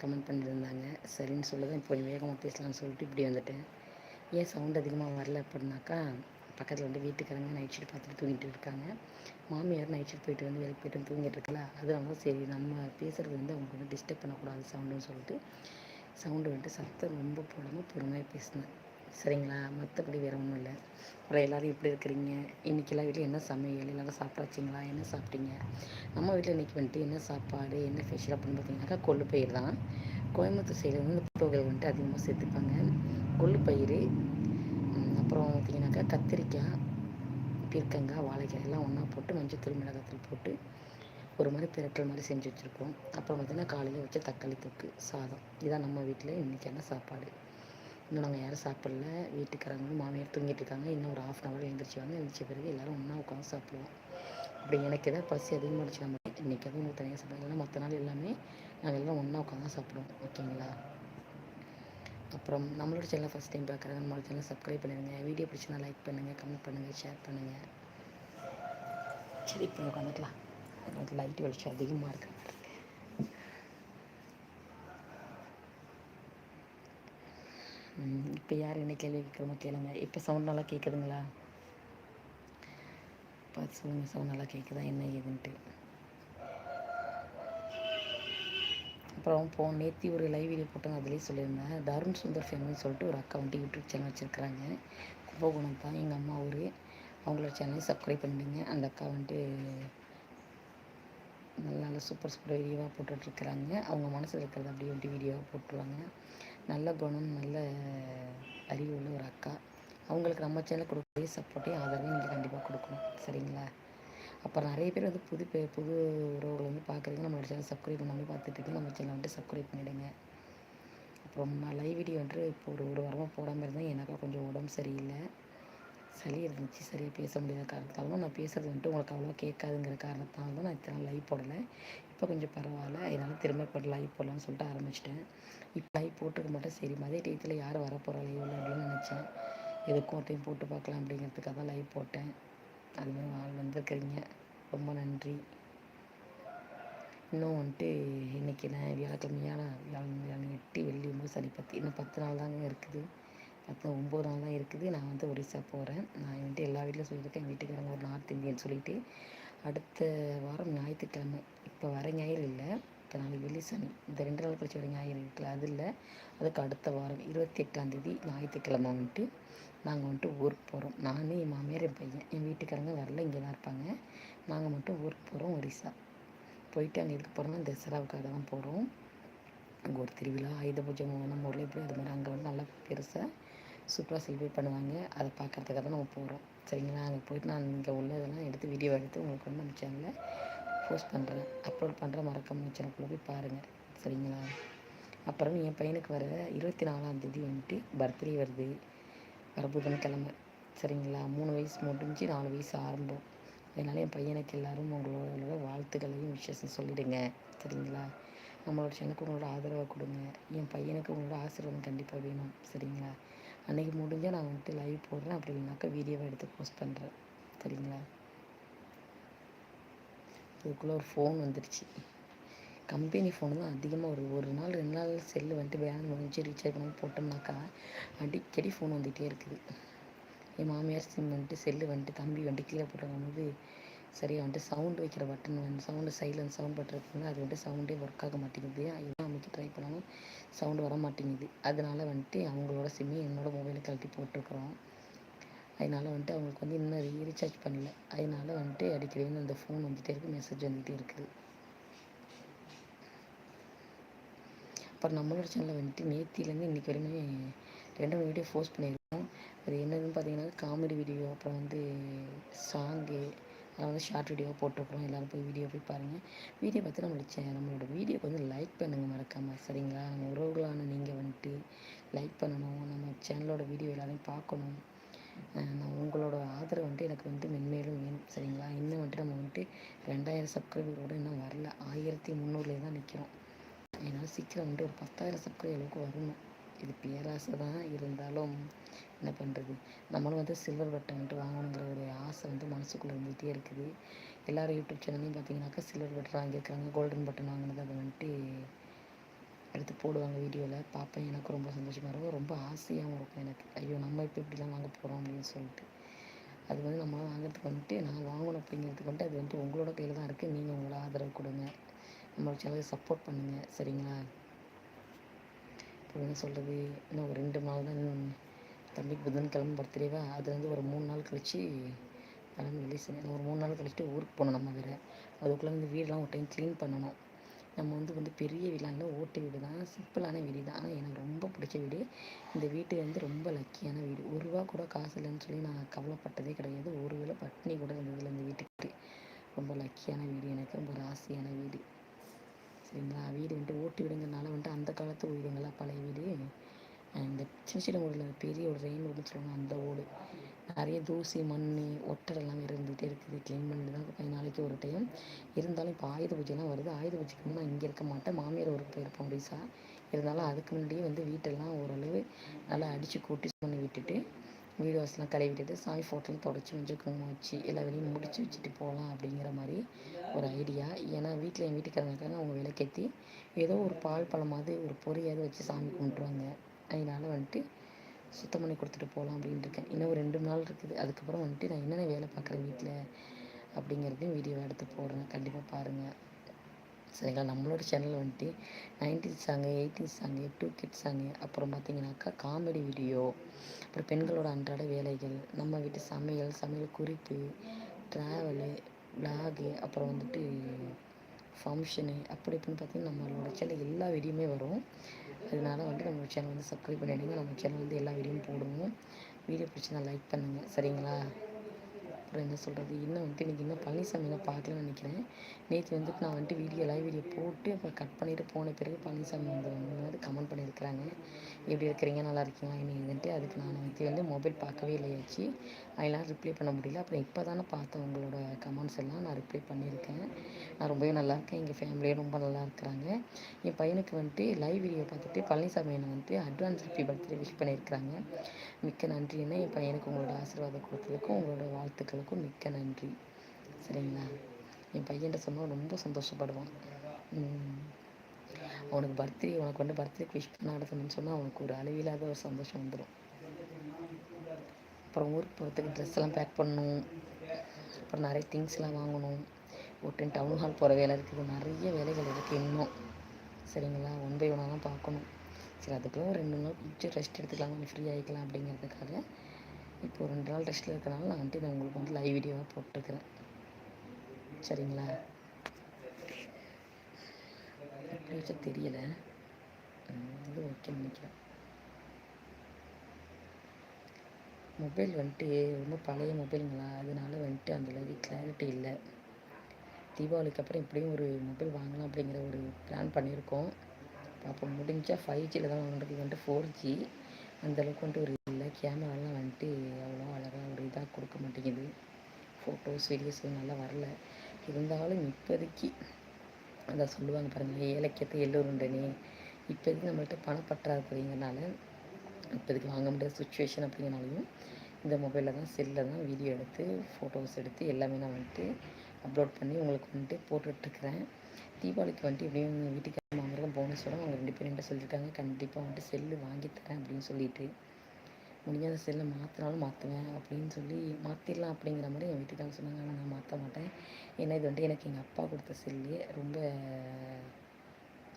Comment பண்ணியிருந்தாங்க சரின்னு சொல்லி தான் இப்போ கொஞ்சம் வேகமாக பேசலாம்னு சொல்லிட்டு இப்படி வந்துட்டேன். ஏன் சவுண்ட் அதிகமாக வரல அப்படின்னாக்கா பக்கத்தில் வந்து வீட்டுக்காரங்க நைட் ஷீட் பார்த்துட்டு தூங்கிட்டு இருக்காங்க. மாமியார் நைட் ஷீட் போயிட்டு வந்து வேலைக்கு போயிட்டு வந்து தூங்கிட்டு இருக்கல அவங்க சரி நம்ம பேசுகிறது வந்து அவங்களுக்கு வந்து டிஸ்டர்ப் பண்ணக்கூடாது சவுண்டுன்னு சொல்லிட்டு சவுண்டு வந்துட்டு சத்தம் ரொம்ப போடாமல் பொறுமையாக பேசினேன். சரிங்களா? மற்றபடி வேறு ஒன்றும் இல்லை. அப்புறம் எல்லோரும் எப்படி இருக்கிறீங்க? இன்றைக்கெல்லாம் வீட்டில் என்ன சமையல்? எல்லோரும் சாப்பிட்டாச்சிங்களா? என்ன சாப்பிட்டீங்க? நம்ம வீட்டில் இன்றைக்கி வந்துட்டு என்ன சாப்பாடு? என்ன ஸ்பெஷல் அப்படின்னு பார்த்தீங்கன்னாக்கா கொள்ளு பயிர் தான். கோயம்புத்தூர் சைடில் வந்து இந்த புத்தகங்கள் வந்துட்டு அதிகமாக சேர்த்துப்பாங்க. கொள்ளு பயிர் அப்புறம் பார்த்திங்கனாக்கா கத்திரிக்காய் பீர்க்கங்காய் வாழைக்காய் எல்லாம் ஒன்றா போட்டு மஞ்சத்தூள் மிளகாத்தூள் போட்டு ஒரு மாதிரி பிரட்டல் மாதிரி செஞ்சு வச்சுருக்கோம். அப்புறம் பார்த்திங்கன்னா காலையில் வச்ச தக்காளி தொக்கு சாதம். இதுதான் நம்ம வீட்டில் இன்றைக்கான சாப்பாடு. இன்னும் நாங்கள் யாரும் சாப்பிடல. வீட்டுக்காரங்க மாமியார் தூங்கிட்டு இருக்காங்க. இன்னும் ஒரு ஆஃப் அன் அவர் எழுந்திரிச்சுவாங்க எழுந்திரிச்ச பிறகு எல்லோரும் ஒன்றா உட்காந்து சாப்பிடுவோம். அப்படி எனக்கு எதாவது பசி அதிகமாக அதிகமாகிடுச்சு நம்ம இன்றைக்கி எதுவும் உங்களுக்கு தனியாக சாப்பிடுவோம் மற்ற நாள் எல்லாமே நாங்கள் எல்லாம் ஒன்றா உட்காந்து சாப்பிடுவோம். ஓகேங்களா? அப்புறம் நம்மளோட சேனலை ஃபஸ்ட் டைம் பார்க்குறாங்க நம்மளோட சேனலை சப்ஸ்கிரைப் பண்ணிடுங்க வீடியோ பிடிச்சினா லைக் பண்ணுங்கள் கமெண்ட் பண்ணுங்கள் ஷேர் பண்ணுங்கள் சரி இப்போ உட்காந்துக்கலாம். லைட் வெளிச்சம் அதிகமாக இருக்குது இப்போ யார் என்ன கேள்வி கேட்குறமோ கேளுங்க. இப்போ சவுண்ட் நல்லா கேட்குதுங்களா பார்த்து சொல்லுங்கள் சவுண்ட் நல்லா கேட்குதா என்ன ஏதுன்ட்டு. அப்புறம் போ நேற்று ஒரு லைவ் வீடியோ போட்டாங்க அதிலே சொல்லியிருந்தேன். தருண் சுந்தர் ஃபேமிலின்னு சொல்லிட்டு ஒரு அக்கா வந்துட்டு யூடியூப் சேனல் வச்சுருக்குறாங்க. கும்பகோணம் தான். எங்கள் அம்மா ஊர். அவங்களோட சேனலையும் சப்ஸ்கிரைப் பண்ணிடுங்க. அந்த அக்கா வந்துட்டு நல்ல நல்ல சூப்பர் சூப்பர் வீடியோவாக போட்டுட்ருக்குறாங்க அவங்க மனசில் இருக்கிறத அப்படியே வந்துட்டு வீடியோவாக போட்டுருவாங்க. நல்ல குணம் நல்ல அறிவு உள்ள ஒரு அக்கா. அவங்களுக்கு நம்ம சேனல் கொடுக்கக்கூடிய சப்போர்ட்டையும் ஆதரவையும் நீங்கள் கண்டிப்பாக கொடுக்கணும். சரிங்களா? அப்புறம் நிறைய பேர் வந்து புது பே புது உறவுகள் வந்து பார்க்குறீங்க நம்மளோட சேனல் சப்ஸ்கிரைப் பண்ணாமல் பார்த்துட்டு நம்ம சேனல் வந்துட்டு சப்ஸ்கிரைப் பண்ணிவிடுங்க அப்புறம் நான் லைவ் வீடியோ வந்துட்டு இப்போ ஒரு ஒரு வாரமாக போடாமல் இருந்தேன் எனக்கா கொஞ்சம் உடம்பு சரியில்லை. சளி இருந்துச்சு. சரியாக பேச முடியாத காரணத்தாலும் நான் பேசுகிறது வந்துட்டு உங்களுக்கு அவ்வளோ கேட்காதுங்கிற காரணத்தால் தான் நான் இத்தனை லைவ் போடலை. இப்போ கொஞ்சம் பரவாயில்ல. அதனால் திரும்ப இப்போ லைவ் போடலான்னு சொல்லிட்டு ஆரம்பிச்சிட்டேன். இப்போ லைவ் போட்டுக்க மாட்டேன். சரி மதிய டயத்தில் யார் வரப்போகிறா லைவ் அப்படின்னு நினச்சேன். எதுக்கும் ஒரு டைம் போட்டு பார்க்கலாம் அப்படிங்கிறதுக்காக தான் லைவ் போட்டேன். அதுமாதிரி ஆள் வந்திருக்கிறீங்க. ரொம்ப நன்றி. இன்னும் வந்துட்டு இன்றைக்கி நான் வியாழக்கிழமையான வியாழன் எட்டு வெள்ளி ஒம்பது சனி பத்து. இன்னும் பத்து நாள் தாங்க இருக்குது. பத்து ஒம்பது நாள் தான் இருக்குது. நான் வந்து ஒரிசா போகிறேன் நான் வந்துட்டு எல்லா வீட்டிலும் சொல்லியிருக்கேன். எங்கள் வீட்டுக்காரங்க ஒரு நார்த் இந்தியன் சொல்லிவிட்டு அடுத்த வாரம் ஞாயிற்றுக்கிழமை. இப்போ வர ஞாயிறு இல்லை. இப்போ நாளைக்கு வெள்ளி சனி. இந்த ரெண்டு நாள் கழிச்சு வர ஞாயிறு இருக்குல்ல அது இல்லை. அதுக்கு அடுத்த வாரம் இருபத்தி எட்டாந்தேதி ஞாயிற்றுக்கிழமை வந்துட்டு நாங்கள் வந்துட்டு ஊருக்கு போகிறோம் நான் என் மாமியார் என் பையன் என் வீட்டுக்காரங்க வரல இங்கே தான் இருப்பாங்க. நாங்கள் மட்டும் ஊருக்கு போகிறோம் ஒரிசா. போயிட்டு அங்கே எதுக்கு போகிறோம்னா தசராவுக்காக தான் போகிறோம் அங்கே ஒரு திருவிழா ஆயுத பூஜை நம்ம ஊரில் எப்படி அது மாதிரி அங்கே வந்து நல்லா பெருசாக சூப்பராக செலிப்ரேட் பண்ணுவாங்க. அதை பார்க்குறதுக்காக தான் நம்ம போகிறோம் சரிங்களா? அங்கே போயிட்டு நான் இங்கே உள்ளதெல்லாம் எடுத்து வீடியோ எடுத்து உங்களுக்கு வந்து நம்ம சேனலில் போஸ்ட் பண்ணுறேன் அப்லோட் பண்ணுறேன் மறக்காம சேனலுக்குள்ளே போய் பாருங்கள் சரிங்களா? அப்புறம் என் பையனுக்கு வர இருபத்தி நாலாந்தேதி வந்துட்டு பர்த்டே வருது. வர புதன்கிழமை. சரிங்களா? மூணு வயசு முடிஞ்சு நாலு வயசு ஆரம்பம். அதனால் என் பையனுக்கு எல்லோரும் உங்களோட வாழ்த்துக்களையும் விசேஷம் சொல்லிவிடுங்க சரிங்களா? நம்மளோட சேனலுக்கு உங்களோட ஆதரவை கொடுங்க. என் பையனுக்கு உங்களோட ஆசீர்வாதம் கண்டிப்பாக வேணும். சரிங்களா? அன்றைக்கி முடிஞ்சால் நான் வந்துட்டு லைவ் போடுறேன். அப்படி இல்லைனாக்கா வீடியோவை எடுத்து போஸ்ட் பண்ணுறேன் சரிங்களா? அதுக்குள்ளே ஒரு ஃபோன் வந்துடுச்சு கம்பெனி ஃபோன் தான் அதிகமாக ஒரு ஒரு நாள் ரெண்டு நாள் செல்லு வந்துட்டு பேன் முடிஞ்சு ரீசார்ஜ் பண்ணி போட்டோம்னாக்கா அடிக்கடி ஃபோன் வந்துகிட்டே இருக்குது. என் மாமியார் சிம் வந்துட்டு செல்லு வந்துட்டு தம்பி வந்துட்டு கீழே போட்டு சரியாக வந்துட்டு சவுண்டு வைக்கிற பட்டன் வந்து சவுண்டு சைலண்ட் சவுண்ட் பட்டன் இருக்குங்க அது வந்துட்டு சவுண்டே ஒர்க் ஆக மாட்டேங்குது. எல்லாம் அமைக்க ட்ரை பண்ணாலும் சவுண்டு வர மாட்டேங்குது. அதனால வந்துட்டு அவங்களோட சிம்மி என்னோடய மொபைலை கழட்டி போட்டிருக்குறோம். அதனால் வந்துட்டு அவங்களுக்கு வந்து இன்னும் ரீசார்ஜ் பண்ணல. அதனால வந்துட்டு அடிக்கடி வந்து அந்த ஃபோன் வந்துகிட்டே இருக்குது மெசேஜ் வந்துகிட்டே இருக்குது. அப்புறம் நம்மளோட சேனலில் வந்துட்டு நேத்திலேருந்து இன்றைக்கி வரையுமே ரெண்டு மூணு வீடியோ போஸ்ட் பண்ணியிருக்கோம். அது என்னதுன்னு பார்த்தீங்கன்னா காமெடி வீடியோ அப்புறம் வந்து சாங்கு நான் வந்து ஷார்ட் வீடியோ போட்டிருக்கிறோம். எல்லோரும் போய் வீடியோ போய் பாருங்கள் வீடியோ பார்த்து நம்மளோட நம்மளோட வீடியோக்கு வந்து லைக் பண்ணுங்கள் மறக்காமல் சரிங்களா? நம்ம உறவுகளான நீங்கள் வந்துட்டு லைக் பண்ணணும். நம்ம சேனலோட வீடியோ எல்லாரையும் பார்க்கணும். நான் உங்களோட ஆதரவு வந்துட்டு எனக்கு வந்து மென்மேலும் வேணும் சரிங்களா? இன்னும் வந்துட்டு நம்ம வந்துட்டு ரெண்டாயிரம் சப்ஸ்கிரைபர் கூட இன்னும் வரல. ஆயிரத்தி முந்நூறுலேயே தான் நிற்கிறோம் ஏன்னா சீக்கிரம் வந்துட்டு ஒரு பத்தாயிரம் சப்ஸ்கிரைபர் அளவுக்கு வரணும். இது பேராசை தான் இருந்தாலும் என்ன பண்ணுறது நம்மளும் வந்து சில்வர் பட்டன் வந்துட்டு வாங்கணுங்கிற ஒரு ஆசை வந்து மனசுக்குள்ளே இருந்துகிட்டே இருக்குது. எல்லோரும் யூடியூப் சேனல்லையும் பார்த்தீங்கன்னாக்கா சில்வர் பட்டன் வாங்கியிருக்காங்க கோல்டன் பட்டன் வாங்கினது அதை வந்துட்டு எடுத்து போடுவாங்க வீடியோவில் பார்ப்பேன். எனக்கு ரொம்ப சந்தோஷமாக இருக்கும். ரொம்ப ஆசையாகவும் இருக்கும் எனக்கு. ஐயோ நம்ம இப்போ இப்படிலாம் வாங்க போகிறோம் அப்படின்னு சொல்லிட்டு. அது வந்து நம்ம வாங்குறதுக்கு வந்துட்டு நான் வாங்கணும் அப்படிங்கிறதுக்கு வந்துட்டு அது வந்துட்டு உங்களோட கையில் தான் இருக்குது நீங்கள் உங்களோட ஆதரவு கொடுங்க. நம்மளோட சேனலுக்கு சப்போர்ட் பண்ணுங்கள் சரிங்களா? இப்போ என்ன சொல்கிறது இன்னும் ஒரு ரெண்டு நாள் தான் தம்பி தம்பிக்கு புதன்கிழமை பர்த்டேவா அதுலேருந்து ஒரு மூணு நாள் கழித்து கழிச்சு வெளியே செஞ்சு ஒரு மூணு நாள் கழிச்சுட்டு ஊருக்கு போகணும் நம்ம வேறு. அதுக்குள்ளே வந்து வீடெலாம் ஒரு டைம் க்ளீன் பண்ணணும். நம்ம வந்து வந்து பெரிய வீடெலாம் இல்லை ஓட்டு வீடு தான். சிம்பிளான வீடு தான். ஆனால் எனக்கு ரொம்ப பிடிச்ச வீடு. இந்த வீடு வந்து ரொம்ப லக்கியான வீடு. ஒரு ரூபா கூட காசு இல்லைன்னு சொல்லி நான் கவலைப்பட்டதே கிடையாது. ஒரு வேளை பட்னி கூட இருந்ததில்லை இந்த வீட்டுக்கு. ரொம்ப லக்கியான வீடு எனக்கு. ரொம்ப ராசியான வீடு. சரிங்களா? வீடு வந்துட்டு ஓட்டு வீடுங்கிறனால வந்துட்டு அந்த காலத்து வீடுங்களா பழைய வீடு. இந்த சின்ன சின்ன ஓடில் பெரிய ஒரு ரெயின் ஓடுன்னு சொல்லுவாங்க அந்த ஓடு நிறைய தூசி மண் ஒட்டடெல்லாம் இருந்துகிட்டே இருக்குது. க்ளீன் பண்ணி தான் கொஞ்ச நாளைக்கு ஒரு டைம் இருந்தாலும் இப்போ ஆயுத பூஜைலாம் வருது. ஆயுத பூஜைக்கு வந்து நான் இங்கே இருக்க மாட்டேன். மாமியார் ஊருக்கு போயிருப்போம் ஒடிசா இருந்தாலும் அதுக்கு முன்னாடியே வந்து வீட்டெல்லாம் ஓரளவு நல்லா அடித்து கூட்டி பண்ணி விட்டுட்டு வீடு வாசலாம் கழுவி விட்டுட்டு சாமி ஃபோட்டோலாம் தொடச்சி வச்சு குங்குமம் வச்சு எல்லா வேலையும் முடிச்சு வச்சுட்டு போகலாம் அப்படிங்கிற மாதிரி ஒரு ஐடியா ஏன்னா வீட்டில் என் வீட்டுக்காரங்க அவங்க விளக்கேற்றி ஏதோ ஒரு பால் பழமாவது ஒரு பொரியாவது வச்சு சாமி கும்பிட்ருவாங்க அதனால வந்துட்டு சுத்தம் பண்ணி கொடுத்துட்டு போகலாம் அப்படின்ட்டு இருக்கேன். இன்னும் ஒரு ரெண்டு நாள் இருக்குது. அதுக்கப்புறம் வந்துட்டு நான் என்னென்ன வேலை பார்க்குறேன் வீட்டில் அப்படிங்கிறதையும் வீடியோ எடுத்து போடுறேன். கண்டிப்பாக பாருங்கள் சரிங்களா? நம்மளோட சேனல் வந்துட்டு nineteen song eighteen song two kid song அப்புறம் பார்த்தீங்கன்னாக்கா காமெடி வீடியோ அப்புறம் பெண்களோட அன்றாட வேலைகள் நம்ம வீட்டு சமையல் சமையல் குறிப்பு ட்ராவலு விலாகு அப்புறம் வந்துட்டு ஃபங்க்ஷனு அப்படி இப்படின்னு பார்த்தீங்கன்னா நம்மளோட சேனல் எல்லா வீடியோமே வரும். அதனால வந்துட்டு நம்ம சேனல் வந்து சப்ஸ்கிரைப் பண்ணிவிடுங்க நம்ம சேனல் வந்து எல்லா வீடியோவும் போடுவோம். வீடியோ பிடிச்சிருந்தா லைக் பண்ணுங்கள் சரிங்களா? அப்புறம் என்ன சொல்கிறது இன்னும் வந்துட்டு இன்றைக்கி இன்னும் பழனிசாமி நான் பார்க்கலன்னு நினைக்கிறேன். நேற்று வந்துட்டு நான் வந்துட்டு வீடியோ லைவ் வீடியோ போட்டு அப்புறம் கட் பண்ணிவிட்டு போன பிறகு பழனிசாமி வந்து வந்து கமெண்ட் பண்ணியிருக்கிறாங்க. எப்படி இருக்கிறீங்க? நல்லா இருக்கீங்களா? என்னன்ட்டு அதுக்கு நான் வந்து வந்து மொபைல் பார்க்கவே இல்லையாச்சு அதெல்லாம் ரிப்ளை பண்ண முடியல. அப்புறம் இப்போ தானே பார்த்தேன் உங்களோட கமெண்ட்ஸ் எல்லாம். நான் ரிப்ளை பண்ணியிருக்கேன். நான் ரொம்பவே நல்லா இருக்கேன். எங்கள் ஃபேமிலியும் ரொம்ப நல்லா இருக்கிறாங்க. என் பையனுக்கு வந்துட்டு லைவ் வீடியோ பார்த்துட்டு பழனிசாமி என்னை வந்துட்டு அட்வான்ஸ் ஹாப்பி பர்த்டே விஷ் பண்ணியிருக்கிறாங்க. மிக்க நன்றின்னு என் பையனுக்கு உங்களோட ஆசீர்வாதம் கொடுத்ததுக்கும் உங்களோட வாழ்த்துக்களுக்கும் மிக்க நன்றி. சரிங்களா? என் பையன்கிட்ட சொன்னால் ரொம்ப சந்தோஷப்படுவான். அவனுக்கு பர்த்டே உனக்கு வந்து பர்த்டேக்கு விஷ் பண்ண நடத்தணும்னு சொன்னால் அவனுக்கு ஒரு அளவில்லாத ஒரு சந்தோஷம் வந்துடும் அப்புறம் ஊருக்கு போகிறதுக்கு ட்ரெஸ் எல்லாம் பேக் பண்ணணும். அப்புறம் நிறைய திங்ஸ்லாம் வாங்கணும். ஒரு டவுன் ஹால் போகிற வேலை இருக்குது. நிறைய வேலைகள் இருக்குது இன்னும். சரிங்களா? ஒன் பை ஒன்னாக தான் பார்க்கணும். சரி அதுக்குள்ள ஒரு ரெண்டு நாள் கொஞ்சம் ரெஸ்ட் எடுத்துக்கலாம். கொஞ்சம் ஃப்ரீ ஆகிக்கலாம் அப்படிங்கிறதுக்காக இப்போ ரெண்டு நாள் ரெஸ்ட்டில் இருக்கிறனால நான் வந்துட்டு நான் உங்களுக்கு வந்து லைவ் வீடியோவாக போட்டிருக்கிறேன். சரிங்களா? எப்படி தெரியலை. இது ஓகே நினைக்கிறேன். மொபைல் வந்துட்டு ரொம்ப பழைய மொபைலுங்களா அதனால வந்துட்டு அந்தளவுக்கு கிளாரிட்டி இல்லை. தீபாவளிக்கு அப்புறம் எப்படியும் ஒரு மொபைல் வாங்கலாம் அப்படிங்கிற ஒரு பிளான் பண்ணியிருக்கோம். அப்போ முடிஞ்சால் ஃபைவ் ஜியில் தான் வாங்கினது வந்துட்டு ஃபோர் ஜி அந்தளவுக்கு வந்துட்டு ஒரு இல்லை. கேமராலாம் வந்துட்டு அவ்வளோ அழகாக ஒரு இதாக கொடுக்க மாட்டேங்குது. ஃபோட்டோஸ் வீடியோஸ் நல்லா வரல. இருந்தாலும் இப்போதைக்கு அதை சொல்லுவாங்க பாருங்கள் ஏலக்கியத்தை எல்லோருண்டனே இப்போதைக்கு நம்மள்ட்ட பணப்பற்றாக்குறீங்கனால இப்போதைக்கு வாங்க முடியாத சுச்சுவேஷன் அப்படிங்கிறனாலையும் இந்த மொபைலில் தான் செல்லில் தான் வீடியோ எடுத்து ஃபோட்டோஸ் எடுத்து எல்லாமே நான் வந்துட்டு அப்லோட் பண்ணி உங்களுக்கு வந்துட்டு போட்டுட்ருக்குறேன். தீபாவளிக்கு வந்துட்டு எப்படியும் வீட்டுக்கு மாமரம் போனஸோட அவங்க ரெண்டு பேரும் என்கிட்ட சொல்லியிருக்காங்க கண்டிப்பாக வந்துட்டு செல்லு வாங்கித்தரேன் அப்படின்னு சொல்லிட்டு. முடியாத செல்லை மாற்றினாலும் மாற்றுவேன் அப்படின்னு சொல்லி மாற்றிடலாம் அப்படிங்கிற மாதிரி என் வீட்டுக்காரங்க சொன்னாங்க. ஆனால் நான் மாற்ற மாட்டேன். ஏன்னா இது வந்துட்டு எனக்கு எங்கள் அப்பா கொடுத்த செல்லு. ரொம்ப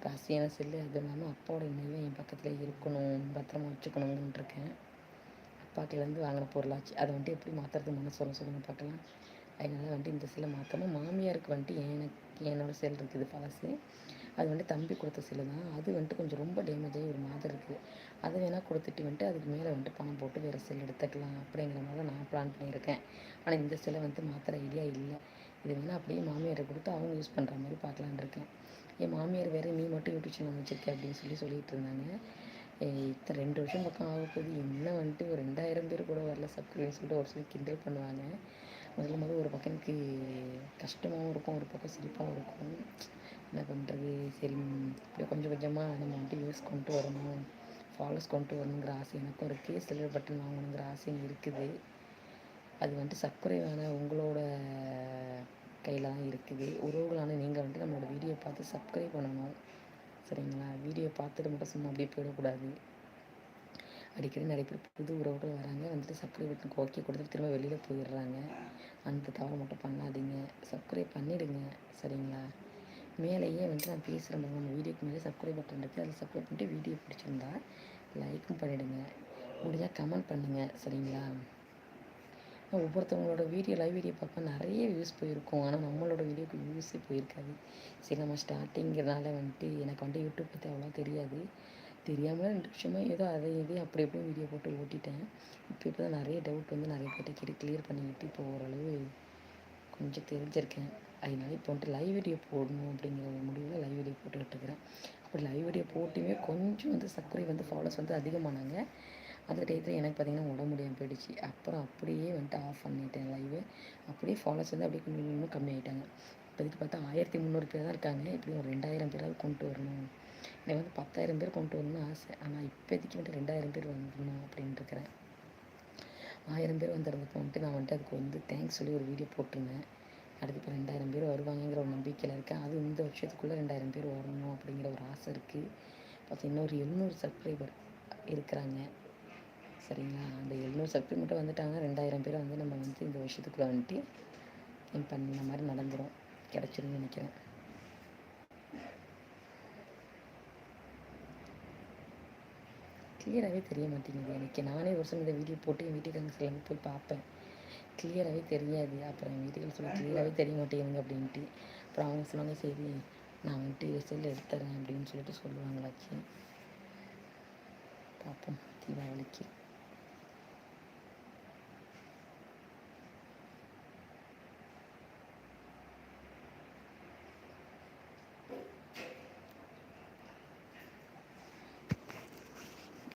ராசியான செல்லு. அது இல்லாமல் அப்பாவோட நினைவு என் பக்கத்தில் இருக்கணும் பத்திரமா வச்சுக்கணுங்கன்னு இருக்கேன் அப்பாக்கிலேருந்து வாங்கின பொருளாச்சு அதை வந்துட்டு எப்படி மாற்றுறது மனசு சொல்ல சொல்லுங்கள் பார்க்கலாம் அதனால் வந்துட்டு இந்த செல்லை மாற்றணும் மாமியாருக்கு வந்துட்டு எனக்கு என்னோடய செல் இருக்குது பழசு. அது வந்துட்டு தம்பி கொடுத்த சிலை தான். அது வந்துட்டு கொஞ்சம் ரொம்ப டேமேஜ் ஆகி ஒரு மாதிரி இருக்குது அது வேணால் கொடுத்துட்டு வந்துட்டு அதுக்கு மேலே வந்துட்டு பணம் போட்டு வேறு செல் எடுத்துக்கலாம் அப்படிங்கிற மாதிரி தான் நான் பிளான் பண்ணியிருக்கேன். ஆனால் இந்த செல்லை வந்து மாத்திர ஐடியா இல்லை. இது வேணால் அப்படியே மாமியாரை கொடுத்து அவங்க யூஸ் பண்ணுற மாதிரி பார்க்கலான் இருக்கேன். என் மாமியார் வேறு நீ மட்டும் யூடியூப் சேனல் வச்சுருக்க அப்படின்னு சொல்லி சொல்லிகிட்டு இருந்தாங்க. இத்தனை ரெண்டு வருஷம் பக்கம் ஆக போகுது. இன்னும் வந்துட்டு ஒரு ரெண்டாயிரம் பேர் கூட வரல. சப்ஸ்கிரைப் சொல்லிட்டு ஒரு சொல்லி கிண்டல் பண்ணுவாங்க. முதல்ல முதல்ல ஒரு பக்கம் எனக்கு கஷ்டமாகவும் இருக்கும். ஒரு பக்கம் சிரிப்பாகவும் இருக்கும். என்ன பண்ணுறது சரி கொஞ்சம் கொஞ்சமாக நம்ம வந்துட்டு யூஸ் கொண்டு வரணும். ஃபாலோஸ் கொண்டு வரணுங்கிற ஆசை எனக்கும் இருக்குது சில்வர் பட்டன் வாங்கணுங்கிற ஆசையும் இருக்குது. அது வந்துட்டு சர்க்கரைவான உங்களோட கையில் தான் இருக்குது. உறவுகளான நீங்கள் வந்துட்டு நம்மளோட வீடியோ பார்த்து சப்ஸ்கிரைப் பண்ணணும். சரிங்களா? வீடியோ பார்த்துட்டு மட்டும் சும்மா அப்படியே போயிடக்கூடாது. அடிக்கடி நிறைய பேர் புது உறவுகள் வராங்க. வந்துட்டு சப்ஸ்கிரைப் பட்டன் ஓகே கொடுத்துட்டு திரும்ப வெளியில் போயிடுறாங்க. அந்த தவறு மட்டும் பண்ணாதீங்க. சப்ஸ்கிரைப் பண்ணிவிடுங்க சரிங்களா? மேலேயே வந்துட்டு நான் பேசுகிறேன் நம்ம வீடியோக்கு மேலே சப்ஸ்கிரைப் பட்டன் இருக்குது அதில் சப்ஸ்கிரைப் பண்ணிட்டு வீடியோ பிடிச்சிருந்தா லைக்கும் பண்ணிவிடுங்க முடிஞ்சால் கமெண்ட் பண்ணுங்கள் சரிங்களா? ஒவ்வொருத்தவங்களோட வீடியோ லைவ் வீடியோ பார்ப்பேன். நிறைய வியூஸ் போயிருக்கும். ஆனால் நம்மளோட வீடியோக்கு வியூஸே போயிருக்காது. சரி நம்ம ஸ்டார்டிங்கிறனால வந்துட்டு எனக்கு வந்துட்டு யூடியூப் பற்றி அவ்வளோ தெரியாது. தெரியாமல் ரெண்டு விஷயமாக ஏதோ அதை இதையும் அப்படி எப்படியும் வீடியோ போட்டு ஓட்டிட்டேன். இப்போ இப்போ தான் நிறைய டவுட் வந்து நிறைய பேர்ட்ட கேட்டு கிளியர் பண்ணிக்கிட்டு இப்போ ஓரளவு கொஞ்சம் தெரிஞ்சிருக்கேன். அதனால இப்போ வந்துட்டு லைவ் வீடியோ போடணும் அப்படிங்கிற ஒரு முடிவில் லைவ் வீடியோ போட்டுக்கிட்டு இருக்கிறேன். அப்படி லைவ் வீடியோ போட்டுமே கொஞ்சம் வந்து சர்க்கரை வந்து ஃபாலோஸ் வந்து அதிகமானாங்க. அந்த டயத்தில் எனக்கு பார்த்திங்கன்னா உடம்பு முடியாமல் போயிடுச்சு. அப்புறம் அப்படியே வந்துட்டு ஆஃப் பண்ணிட்டேன் லைவு அப்படியே ஃபாலோஸ் வந்து அப்படியே கொஞ்சம் கொஞ்சமாக கம்மியாயிட்டாங்க. இப்போதைக்கு பார்த்தா ஆயிரத்தி முந்நூறு பேர் தான் இருக்காங்க. இப்படி ஒரு ரெண்டாயிரம் பேராவது கொண்டு வரணும். எனக்கு வந்து பத்தாயிரம் பேர் கொண்டு வரணும்னு ஆசை. ஆனால் இப்போதைக்கு வந்துட்டு ரெண்டாயிரம் பேர் வந்துடணும் அப்படின்ட்டு இருக்கிறேன். ஆயிரம் பேர் வந்துடுறதுக்கு வந்துட்டு நான் வந்துட்டு அதுக்கு வந்து தேங்க்ஸ் சொல்லி ஒரு வீடியோ போட்டிருந்தேன். அடுத்து இப்போ ரெண்டாயிரம் பேர் வருவாங்கங்கிற ஒரு நம்பிக்கையில் இருக்கேன். அது இந்த வருஷத்துக்குள்ளே ரெண்டாயிரம் பேர் வரணும் அப்படிங்கிற ஒரு ஆசை இருக்குது பார்த்தீங்கன்னா இன்னொரு எழுநூறு சப்ஸ்கிரைபர் இருக்கிறாங்க. சரிங்களா? அந்த எழுநூறு சப்ஸ்கிரைப் மட்டும் வந்துட்டாங்க ரெண்டாயிரம் பேர் வந்து நம்ம வந்து இந்த வருஷத்துக்குள்ளே வந்துட்டு பண்ண மாதிரி நடந்துடும் கிடச்சிருன்னு நினைக்கிறேன். கிளியராகவே தெரிய மாட்டேங்குது. எனக்கு நானே ஒரு சில இந்த வீடியோ போட்டு என் வீட்டுக்காரங்க சில போய் பார்ப்பேன். கிளியராகவே தெரியாது. அப்புறம் என் வீட்டுக்கு சொல்லி கிளியராகவே தெரிய மாட்டேங்குங்க அப்படின்ட்டு. அப்புறம் அவங்க சொன்னாங்க சரி நான் வந்துட்டு செல் எடுத்துறேன் அப்படின்னு சொல்லிட்டு சொல்லுவாங்களாச்சு பார்ப்போம் தீபாவளிக்கு.